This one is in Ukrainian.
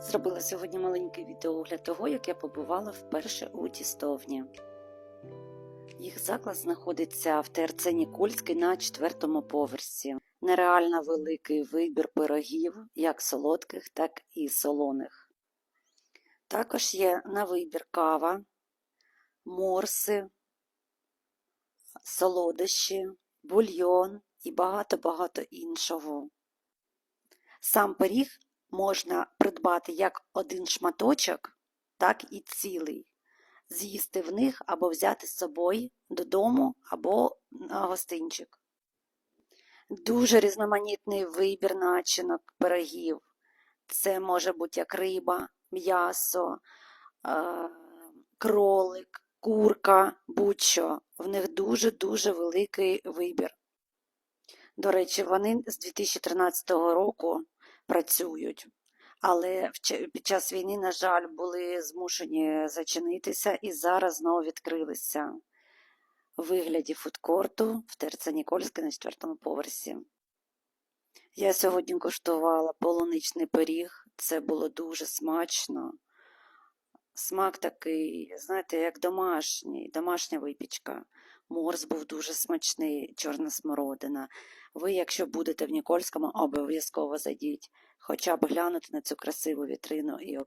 Зробила сьогодні маленький відеоогляд того, як я побувала вперше у тістовні. Їх заклад знаходиться в ТРЦ Нікольський на четвертому поверсі. Нереально великий вибір пирогів, як солодких, так і солоних. Також є на вибір кава, морси, солодощі, бульйон і багато-багато іншого. Сам пиріг можна придбати як один шматочок, так і цілий, з'їсти в них або взяти з собою додому або на гостинчик. Дуже різноманітний вибір начинок пирогів. Це може бути як риба, м'ясо, е, кролик, курка, будь-що. В них дуже-дуже великий вибір. До речі, вони з 2013 року працюють, але під час війни, на жаль, були змушені зачинитися і зараз знову відкрилися в вигляді фудкорту в Терце Нікольське на четвертому поверсі. Я сьогодні куштувала полуничний пиріг, це було дуже смачно. Смак такий, знаєте, як домашній, домашня випічка. Морс був дуже смачний, чорна смородина. Ви, якщо будете в Нікольському, обов'язково зайдіть, хоча б глянути на цю красиву вітрину і